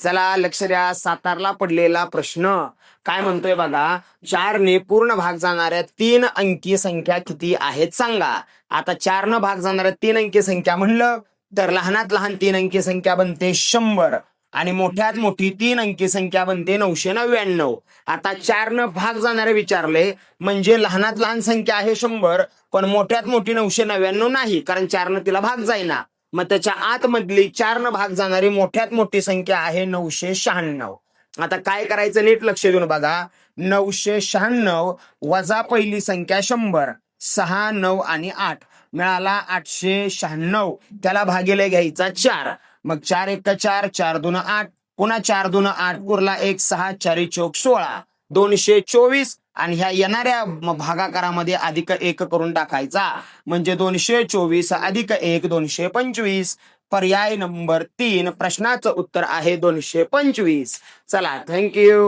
चला लक्ष द्या. सातारला पडलेला प्रश्न. काय म्हणतोय बघा? चारने पूर्ण भाग जाणाऱ्या तीन अंकी संख्या किती आहेत सांगा. आता चारनं भाग जाणाऱ्या तीन अंकी संख्या म्हणलं तर लहानात लहान तीन अंकी संख्या बनते शंभर आणि मोठ्यात मोठी तीन अंकी संख्या बनते नऊशे नव्याण्णव. आता चारनं भाग जाणारे विचारले म्हणजे लहानात लहान संख्या आहे शंभर पण मोठ्यात मोठी नऊशे नव्याण्णव नाही कारण चारनं तिला भाग जाईना. मग त्याच्या आतमधली चार न भाग जाणारी मोठ्यात मोठी संख्या आहे नऊशे शहाण्णव. आता काय करायचं नीट लक्ष देऊन बघा. नऊशे शहाण्णव वजा पहिली संख्या शंभर सहा नऊ आणि आठ. मिळाला आठशे शहाण्णव. त्याला भागीले घ्यायचा चार. मग चार एक चार चार दोन आठ. पुन्हा चार दोन आठ उरला एक सहा चारी चौक सोळा. दोनशे चोवीस. आणि ह्या येणाऱ्या भागाकारामध्ये अधिक एक करून टाकायचा. म्हणजे दोनशे चोवीस अधिक एक दोनशे पंचवीस. पर्याय नंबर तीन प्रश्नाचं उत्तर आहे दोनशे पंचवीस. चला थँक्यू